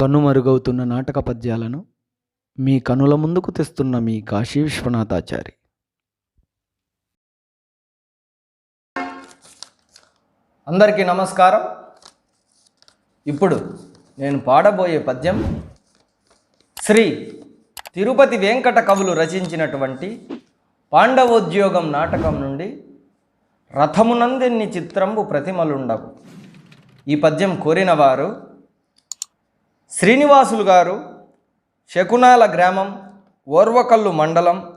కనుమరుగవుతున్న నాటక పద్యాలను మీ కనుల ముందుకు తెస్తున్న మీ కాశీ విశ్వనాథాచారి. అందరికీ నమస్కారం. ఇప్పుడు నేను పాడబోయే పద్యం శ్రీ తిరుపతి వెంకట కవులు రచించినటువంటి పాండవోద్యోగం నాటకం నుండి రథమునందెన్ని చిత్రంబు ప్రతిమలుండవు. ఈ పద్యం కోరినవారు శ్రీనివాసులు గారు శకునాల గ్రామం ఓర్వకల్లు మండలం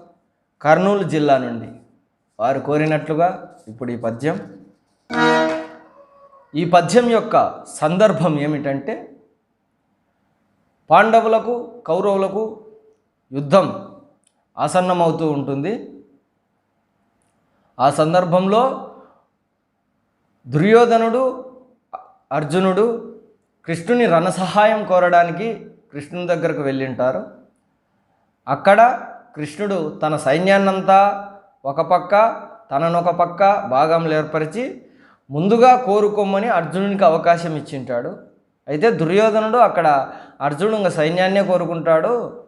కర్నూలు జిల్లా నుండి. వారు కోరినట్లుగా ఇప్పుడు ఈ పద్యం. ఈ పద్యం యొక్క సందర్భం ఏమిటంటే పాండవులకు కౌరవులకు యుద్ధం ఆసన్నమవుతూ ఉంటుంది. ఆ సందర్భంలో దుర్యోధనుడు అర్జునుడు కృష్ణుని రణసహాయం కోరడానికి కృష్ణుని దగ్గరకు వెళ్ళింటారు. అక్కడ కృష్ణుడు తన సైన్యాన్నంతా ఒక పక్క తననొక పక్క భాగంలో ఏర్పరిచి ముందుగా కోరుకోమని అర్జునునికి అవకాశం ఇచ్చింటాడు. అయితే దుర్యోధనుడు అక్కడ అర్జునుడు ఇంకా సైన్యాన్నే కోరుకుంటాడు.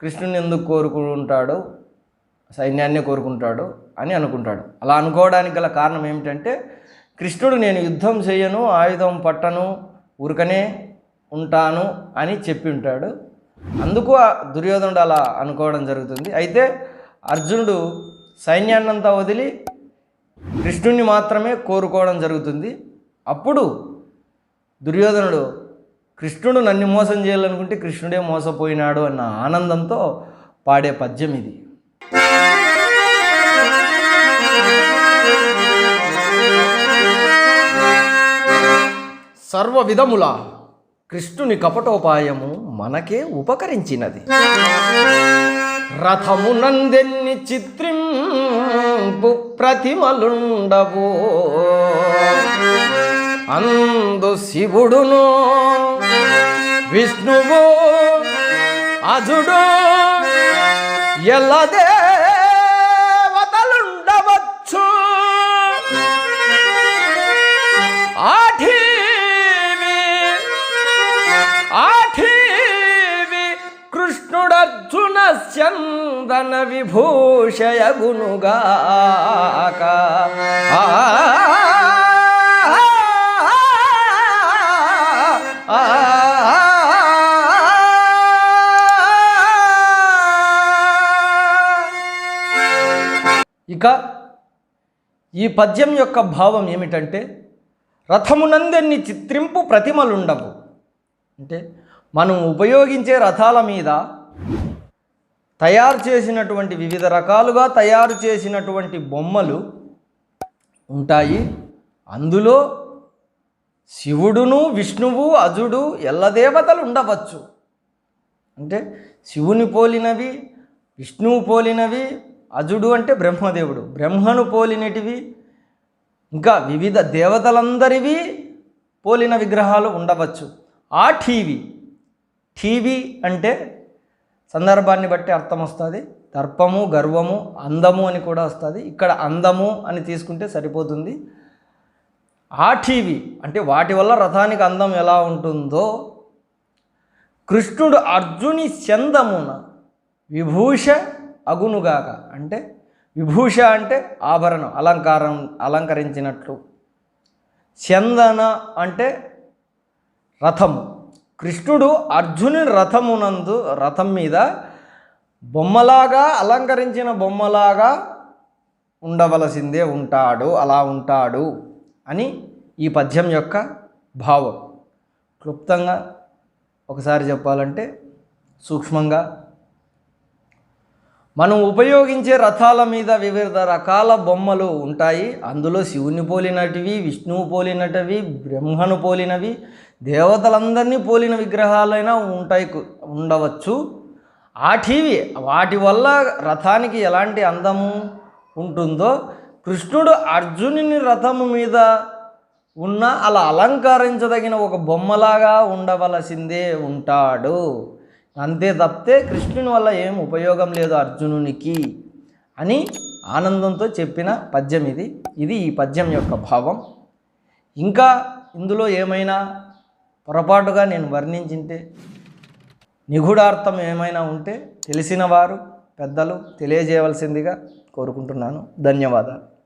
కృష్ణుని ఎందుకు కోరుకుంటాడు? సైన్యాన్నే కోరుకుంటాడు అని అనుకుంటాడు. అలా అనుకోవడానికి గల కారణం ఏమిటంటే కృష్ణుడు నేను యుద్ధం చేయను ఆయుధం పట్టను ఊరికనే ఉంటాను అని చెప్పి ఉంటాడు. అందుకు ఆ దుర్యోధనుడు అలా అనుకోవడం జరుగుతుంది. అయితే అర్జునుడు సైన్యాన్నంతా వదిలి కృష్ణుణ్ణి మాత్రమే కోరుకోవడం జరుగుతుంది. అప్పుడు దుర్యోధనుడు కృష్ణుడు నన్ను మోసం చేయాలనుకుంటే కృష్ణుడే మోసపోయినాడు అన్న ఆనందంతో పాడే పద్యం ఇది. సర్వ విధముల కృష్ణుని కపటోపాయము మనకే ఉపకరించినది. రథమునందెన్ని చిత్రింపు ప్రతిమలుండవో. అందు శివుడును విష్ణువు అజుడు ఎలాదే చందన విభూషయగునుగాక ఆ ఇక ఈ పద్యం యొక్క భావం ఏమిటంటే రథమునందెన్ని చిత్రింపు ప్రతిమలుండవు అంటే మనం ఉపయోగించే రథాల మీద తయారు చేసినటువంటి వివిధ రకాలుగా తయారు చేసినటువంటి బొమ్మలు ఉంటాయి. అందులో శివుడును విష్ణువు అజుడు ఎల్లదేవతలు ఉండవచ్చు. అంటే శివుని పోలినవి విష్ణువు పోలినవి అజుడు అంటే బ్రహ్మదేవుడు. బ్రహ్మను పోలినటివి ఇంకా వివిధ దేవతలందరివి పోలిన విగ్రహాలు ఉండవచ్చు. ఆ టీవీ టీవీ అంటే సందర్భాన్ని బట్టి అర్థం వస్తుంది. దర్పము గర్వము అందము అని కూడా వస్తుంది. ఇక్కడ అందము అని తీసుకుంటే సరిపోతుంది. ఆ టీవీ అంటే వాటి వల్ల రథానికి అందం ఎలా ఉంటుందో కృష్ణుడు అర్జుని చందమున విభూష అగునుగాక అంటే విభూష అంటే ఆభరణం అలంకారం అలంకరించినట్లు. చందన అంటే రథము కృష్ణుడు అర్జునుని రథమునందు రథం మీద బొమ్మలాగా అలంకరించిన బొమ్మలాగా ఉండవలసిందే ఉంటాడు అలా ఉంటాడు అని ఈ పద్యం యొక్క భావం. క్లుప్తంగా ఒకసారి చెప్పాలంటే సూక్ష్మంగా మనం ఉపయోగించే రథాల మీద వివిధ రకాల బొమ్మలు ఉంటాయి. అందులో శివుని పోలినటివి విష్ణువు పోలినటివి బ్రహ్మను పోలినవి దేవతలందరినీ పోలిన విగ్రహాలైనా ఉంటాయి ఉండవచ్చు. ఉండవచ్చు ఆటివి వాటి వల్ల రథానికి ఎలాంటి అందము ఉంటుందో కృష్ణుడు అర్జునుని రథము మీద ఉన్న అలా అలంకరించదగిన ఒక బొమ్మలాగా ఉండవలసిందే ఉంటాడు. అంతే తప్పితే కృష్ణుని వల్ల ఏం ఉపయోగం లేదు అర్జునునికి అని ఆనందంతో చెప్పిన పద్యం ఇది. ఇది ఈ పద్యం యొక్క భావం. ఇంకా ఇందులో ఏమైనా పొరపాటుగా నేను వర్ణించింటే నిగూఢార్థం ఏమైనా ఉంటే తెలిసిన వారు పెద్దలు తెలియజేయవలసిందిగా కోరుకుంటున్నాను. ధన్యవాదాలు.